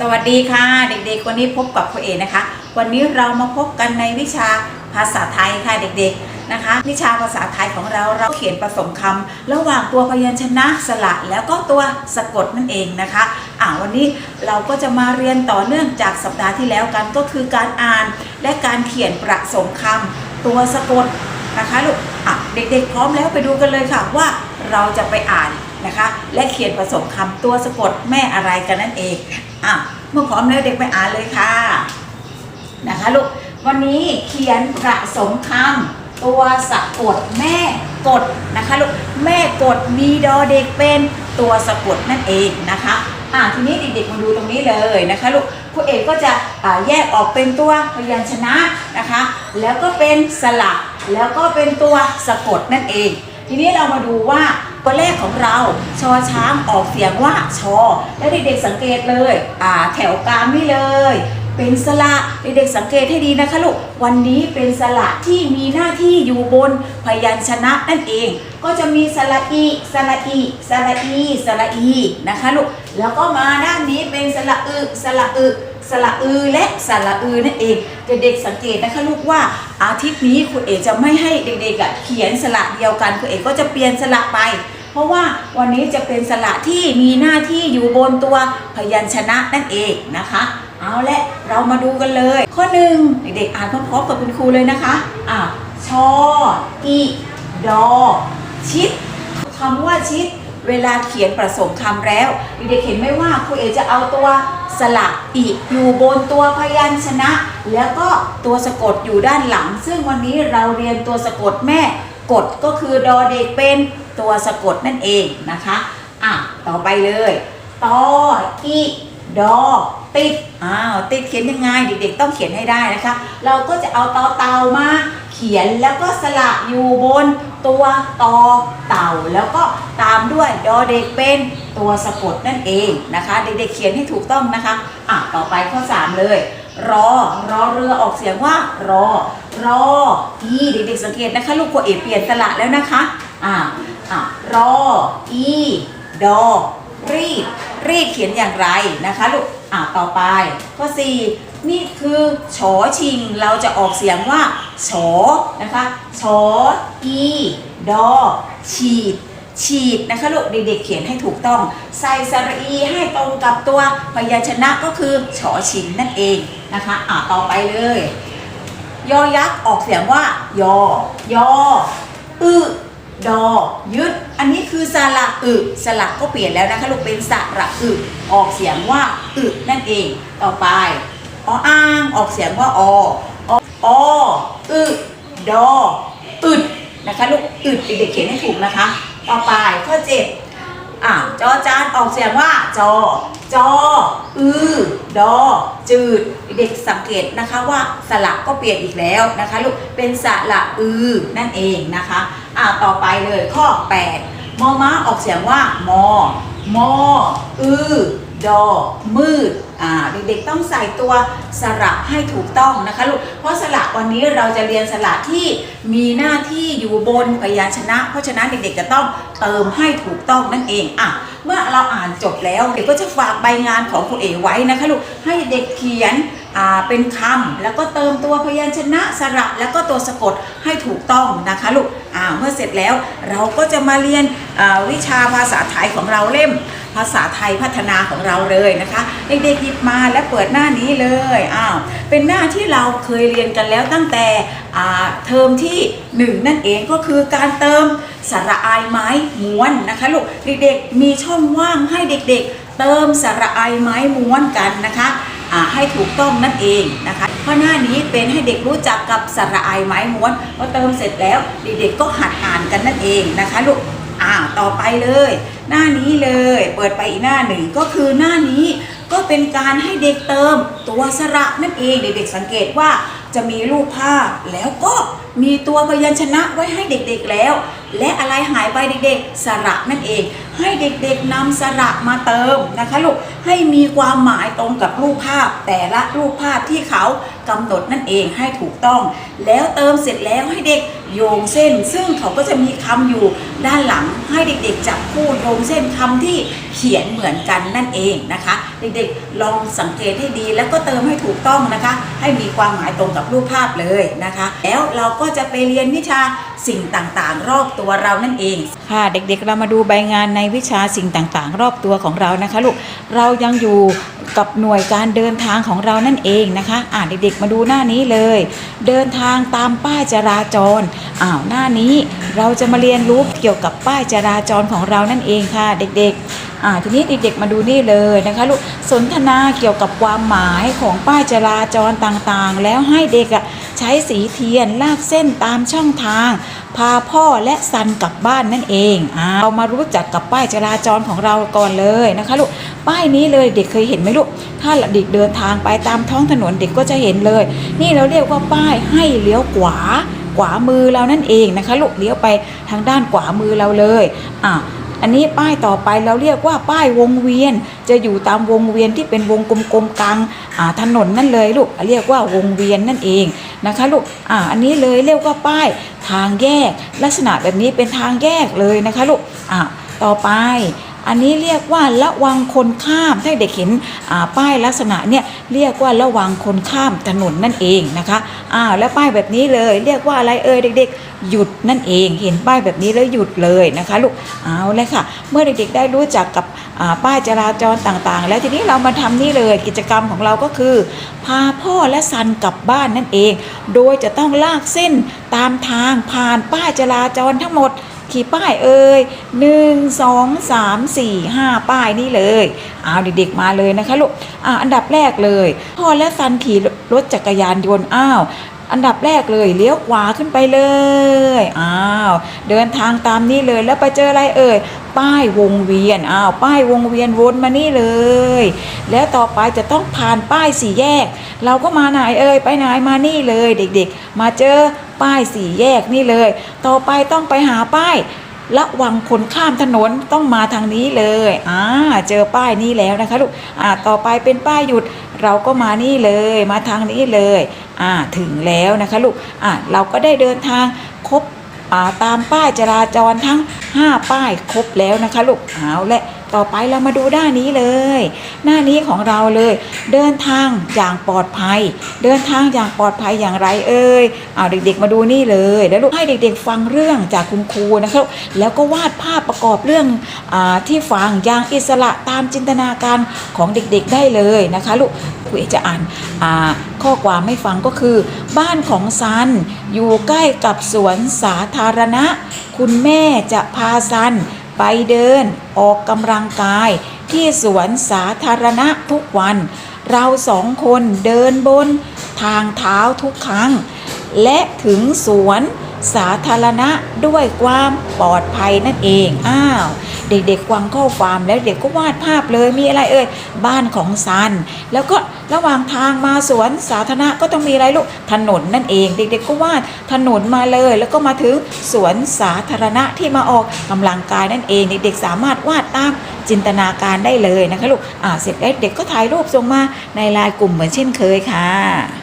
สวัสดีค่ะ เด็กๆ วันนี้พบกับครูเอนะคะ วันนี้เรามาพบกันในวิชาภาษาไทยค่ะเด็กๆนะคะ วิชาภาษาไทยของเราเราเขียนผสมคำระหว่างตัวพยัญชนะสระแล้วก็ตัวสะกดนั่นเองนะคะอ่าวันนี้เราก็จะมาเรียนต่อเนื่องจากสัปดาห์ที่แล้วกันก็คือการอ่านและการเขียนผสมคำตัวสะกดนะคะลูกอะเด็กๆ พร้อมแล้วไปดูกันเลยค่ะว่าเราจะไปอ่าน นะคะ และเขียนผสมคำตัวสะกดแม่อะไรกันนั่นเองอะเมื่อพร้อมแล้วเด็กไปอ่านเลยค่ะนะคะลูกวันนี้เขียนประสมคำตัวสะกดแม่กดนะคะลูกแม่กดมีดอเด็กเป็นตัวสะกดนั่นเองนะคะอ่าทีนี้เด็กๆมาดูตรงนี้เลยนะคะลูกครูเอกก็จะแยกออกเป็นตัวพยัญชนะนะคะ แล้วก็เป็นสระแล้วก็เป็นตัวสะกดนั่นเอง ทีนี้เรามาดูว่าตัวแรกของเราชอช้างออกเสียงว่าชอ และเด็กๆสังเกตเลยอ่าแถวกลางนี่เลย เป็นสระเด็กๆสังเกตให้ดีนะคะลูกวันนี้เป็นสระที่มีหน้าที่อยู่บนพยัญชนะนั่นเอง ก็จะมีสระอีสระอีสระอีสระอีนะคะลูกแล้วก็มาด้านนี้เป็นสระอึสระอึ สระอือและสระอือนั่นเอง เด็กๆสังเกตนะคะลูกว่าอาทิตย์นี้ครูเอกจะไม่ให้เด็กๆเขียนสระเดียวกันครูเอกก็จะเปลี่ยนสระไป เพราะว่าวันนี้จะเป็นสระที่มีหน้าที่อยู่บนตัวพยัญชนะนั่นเองนะคะ เอาละเรามาดูกันเลย ข้อหนึ่งเด็กๆอ่านพร้อมๆกับคุณครูเลยนะคะอ่าชออีดอชิดคำว่าชิดเวลาเขียนผสมคำแล้วเด็กๆเห็นไหมว่าครูเอจะเอาตัวสระอีอยู่บนตัวพยัญชนะ แล้วก็ตัวสะกดอยู่ด้านหลัง ซึ่งวันนี้เราเรียนตัวสะกดแม่กดก็คือดอเด็กเป็นตัวสะกดนั่นเองนะคะอะต่อไปเลยตออีดอติดอ้าวติดเขียนยังไงเด็กๆต้องเขียนให้ได้นะคะ เราก็จะเอาตอเตามา ขียนแล้วก็สระอยู่บนตัวตอเต่าแล้วก็ตามด้วยดอเด็กเป็นตัวสะกดนั่นเองนะคะ เด็กๆเขียนให้ถูกต้องนะคะอะต่อไปข้อ 3 เลย รอรอเรือออกเสียงว่ารอ รออีเด็กๆสังเกตนะคะ ลูกโคเอเปลี่ยนสระแล้วนะคะอะอะรออีดอรีดรีดเขียนอย่างไรนะคะลูกอ่าต่อไปข้อ4 นี่คือชอชิง เราจะออกเสียงว่าชอนะคะชออีดอฉีด ฉีดนะคะลูกเด็กๆเขียนให้ถูกต้อง ใส่สระอีให้ตรงกับตัวพยัญชนะก็คือชอชิงนั่นเองนะคะอ่าต่อไปเลย ยอยักษ์ออกเสียงว่า ยอ ยออึดอยึด อันนี้คือสระอึสระก็เปลี่ยนแล้วนะคะลูกเป็นสระอึออกเสียงว่าอึนั่นเอง ต่อไป ออ้าง ออกเสียงว่าออออึดออึดนะคะลูกอึดเด็กๆเขียนให้ถูกนะคะ ต่อไปข้อเจ็ดอะจอจานออกเสียงว่าจอ จอ อือ ดอ จืด เด็กสังเกตนะคะว่าสระก็เปลี่ยนอีกแล้วนะคะลูก เป็นสระอือ นั่นเองนะคะ อะต่อไปเลยข้อ 8 มอม้าออกเสียงว่ามอ มอ อือ ดอมืดเด็กๆต้องใส่ตัวสระให้ถูกต้องนะคะลูก เพราะสระวันนี้เราจะเรียนสระที่มีหน้าที่อยู่บนพยัญชนะ เพราะฉะนั้นเด็กๆจะต้องเติมให้ถูกต้องนั่นเองอะเมื่อเราอ่านจบแล้วเด็กก็จะฝากใบงานของครูเอไว้นะคะลูกให้เด็กเขียนเป็นคำแล้วก็เติมตัวพยัญชนะสระแล้วก็ตัวสะกดให้ถูกต้องนะคะลูกเมื่อเสร็จแล้วเราก็จะมาเรียนวิชาภาษาไทยของเราเล่ม ภาษาไทยพัฒนาของเราเลยนะคะ เด็กๆหยิบมาและเปิดหน้านี้เลยอ้าวเป็นหน้าที่เราเคยเรียนกันแล้วตั้งแต่เทอมที่หนึ่งนั่นเองก็คือการเติมสระอายไม้ม้วนนะคะลูกเด็กๆมีช่องว่างให้เด็กๆ เติมสระอายไม้ม้วนกันนะคะให้ถูกต้องนั่นเองนะคะ เพราะหน้านี้เป็นให้เด็กรู้จักกับสระอายไม้ม้วนพอเติมเสร็จแล้วเด็กๆก็หัดอ่านกันนั่นเองนะคะลูก ต่อไปเลย หน้านี้เลย เปิดไปอีกหน้าหนึ่งก็คือหน้านี้ก็เป็นการให้เด็กเติมตัวสระนั่นเองเด็กๆสังเกตว่า จะมีรูปภาพแล้วก็มีตัวพยัญชนะไว้ให้เด็กๆแล้ว และอะไรหายไปเด็กๆ สระนั่นเอง ให้เด็กๆนำสระมาเติมนะคะลูกให้มีความหมายตรงกับรูปภาพ แต่ละรูปภาพที่เขากำหนดนั่นเองให้ถูกต้อง แล้วเติมเสร็จแล้วให้เด็กโยงเส้น ซึ่งเขาก็จะมีคำอยู่ด้านหลังให้เด็กๆจับคู่โยงเส้นคำที่เขียนเหมือนกันนั่นเองนะคะ เด็กๆ ลองสังเกตให้ดีแล้วก็เติมให้ถูกต้องนะคะ ให้มีความหมายตรงกับรูปภาพเลยนะคะ แล้วเราก็จะไปเรียนวิชาสิ่งต่างๆ รอบตัวเรานั่นเอง ค่ะเด็กๆ เรามาดูใบงานในวิชาสิ่งต่างๆ รอบตัวของเรานะคะลูกเรายังอยู่กับหน่วยการเดินทางของเรานั่นเองนะคะอ่าเด็กๆมาดูหน้านี้เลย เดินทางตามป้ายจราจรอ้าวหน้านี้เราจะมาเรียนรู้เกี่ยวกับป้ายจราจรของเรานั่นเองค่ะ เด็กๆ อ่าทีนี้เด็กๆมาดูนี่เลยนะคะลูกสนทนาเกี่ยวกับความหมายของป้ายจราจรต่างๆ แล้วให้เด็กอะใช้สีเทียนลากเส้นตามช่องทาง พาพ่อและซันกลับบ้านนั่นเองอ่าเรามารู้จักกับป้ายจราจรของเราก่อนเลยนะคะลูกป้ายนี้เลยเด็กเคยเห็นไหมลูกถ้าเด็กเดินทางไปตามท้องถนนเด็กก็จะเห็นเลย นี่เราเรียกว่าป้ายให้เลี้ยวขวาขวามือเรานั่นเองนะคะลูกเลี้ยวไปทางด้านขวามือเราเลยอ่า อันนี้ป้ายต่อไปเราเรียกว่าป้ายวงเวียน จะอยู่ตามวงเวียนที่เป็นวงกลมๆกลางถนนนั่นเลยลูกเรียกว่าวงเวียนนั่นเองนะคะลูกอ่าอันนี้เลยเรียกว่าป้ายทางแยก ลักษณะแบบนี้เป็นทางแยกเลยนะคะลูกอ่าต่อไป อันนี้เรียกว่าระวังคนข้าม ถ้าเด็กเห็นป้ายลักษณะเนี่ยเรียกว่าระวังคนข้ามถนนนั่นเองนะคะอ้าวแล้วป้ายแบบนี้เลยเรียกว่าอะไรเอ่ยเด็ก ๆ หยุดนั่นเอง เห็นป้ายแบบนี้แล้วหยุดเลยนะคะลูกเอาเลยค่ะ เมื่อเด็กๆได้รู้จักกับป้ายจราจรต่างๆ แล้วทีนี้เรามาทำนี่เลยกิจกรรมของเราก็คือ พาพ่อและซันกลับบ้านนั่นเอง โดยจะต้องลากเส้นตามทางผ่านป้ายจราจรทั้งหมด ขี่ป้ายเอ่ยหนึ่งสองสามสี่ห้าป้ายนี่เลย เอาเด็กๆมาเลยนะคะลูกอ่าอันดับแรกเลย พ่อและซันขี่รถจักรยานยนต์อ้าว อันดับแรกเลยเลี้ยวขวาขึ้นไปเลยอ้าวเดินทางตามนี้เลยแล้วไปเจออะไรเอ่ยป้ายวงเวียนอ้าวป้ายวงเวียนวนมานี่เลย แล้วต่อไปจะต้องผ่านป้ายสี่แยก เราก็มาไหนเอ่ยไปไหนมานี่เลยเด็กๆ มาเจอป้ายสี่แยกนี่เลย ต่อไปต้องไปหาป้าย ระวังคนข้ามถนนต้องมาทางนี้เลยอ่าเจอป้ายนี้แล้วนะคะลูกอ่าต่อไปเป็นป้ายหยุดเราก็มานี่เลยมาทางนี้เลยอ่าถึงแล้วนะคะลูกอ่าเราก็ได้เดินทางครบอ่าตามป้ายจราจรทั้ง 5 ป้ายครบแล้วนะคะลูกเอาและ ต่อไปเรามาดูด้านนี้เลย หน้านี้ของเราเลย เดินทางอย่างปลอดภัย เดินทางอย่างปลอดภัยอย่างไรเอ่ยเอาเด็กๆมาดูนี่เลยแล้วลูกให้เด็กๆฟังเรื่องจากคุณครูนะครับ แล้วก็วาดภาพประกอบเรื่องอที่ฟังอย่างอิสระตามจินตนาการของเด็กๆได้เลยนะคะลูกครูเอจะอ่านข้อความไม่ฟังก็คือ บ้านของซันอยู่ใกล้กับสวนสาธารณะ คุณแม่จะพาซัน ไปเดินออกกำลังกาย ที่สวนสาธารณะทุกวัน เราสองคนเดินบนทางเท้าทุกครั้ง และถึงสวนสาธารณะด้วยความปลอดภัยนั่นเอง อ้าว เด็กๆฟังข้อความแล้วเด็กก็วาดภาพเลยมีอะไรเอ่ยบ้านของซัน แล้วก็ระหว่างทางมาสวนสาธารณะก็ต้องมีอะไรลูกถนนนั่นเอง เด็กๆก็วาดถนนมาเลย แล้วก็มาถึงสวนสาธารณะที่มาออกกำลังกายนั่นเองเด็กๆสามารถวาดตามจินตนาการได้เลยนะคะลูกอ่าเสร็จแล้วเด็กก็ถ่ายรูปส่งมาในไลน์กลุ่มเหมือนเช่นเคยค่ะ